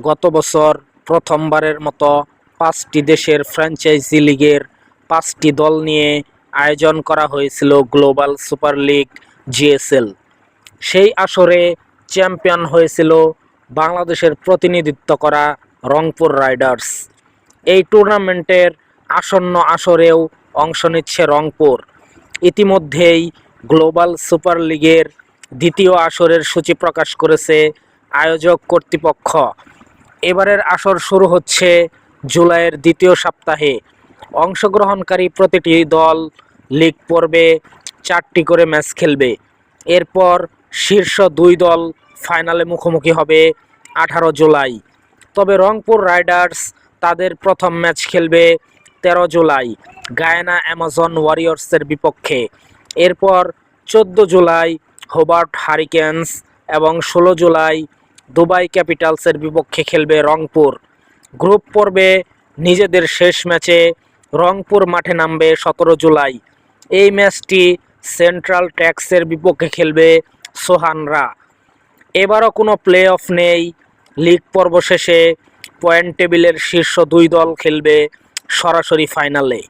গত বছর প্রথমবারের মতো পাঁচটি দেশের ফ্র্যাঞ্চাইজি লিগের পাঁচটি দল নিয়ে আয়োজন করা হয়েছিল গ্লোবাল সুপার লিগ জিএসএল। সেই আসরে চ্যাম্পিয়ন হয়েছিল বাংলাদেশের প্রতিনিধিত্ব করা রংপুর রাইডার্স। এই টুর্নামেন্টের আসন্ন আসরেও অংশ নিচ্ছে রংপুর। ইতিমধ্যেই গ্লোবাল সুপার লিগের দ্বিতীয় আসরের সূচি প্রকাশ করেছে আয়োজক কর্তৃপক্ষ। এবারের আসর শুরু হচ্ছে জুলাইয়ের দ্বিতীয় সপ্তাহে। অংশগ্রহণকারী প্রতিটি দল লিগ পর্বে চারটি করে ম্যাচ খেলবে। এরপর শীর্ষ দুই দল ফাইনালে মুখোমুখি হবে আঠারো জুলাই। তবে রংপুর রাইডার্স তাদের প্রথম ম্যাচ খেলবে তেরো জুলাই, গায়ানা অ্যামাজন ওয়ারিয়র্সের বিপক্ষে। এরপর চোদ্দ জুলাই হোবার্ট হারিকেন্স এবং ষোলো জুলাই দুবাই ক্যাপিটালসের বিপক্ষে খেলবে রংপুর। গ্রুপ পর্বে নিজেদের শেষ ম্যাচে রংপুর মাঠে নামবে সতেরো জুলাই। এই ম্যাচটি সেন্ট্রাল ট্যাক্সের বিপক্ষে খেলবে সোহানরা। এবারও কোনো প্লে অফ নেই। লিগ পর্ব শেষে পয়েন্ট টেবিলের শীর্ষ দুই দল খেলবে সরাসরি ফাইনালে।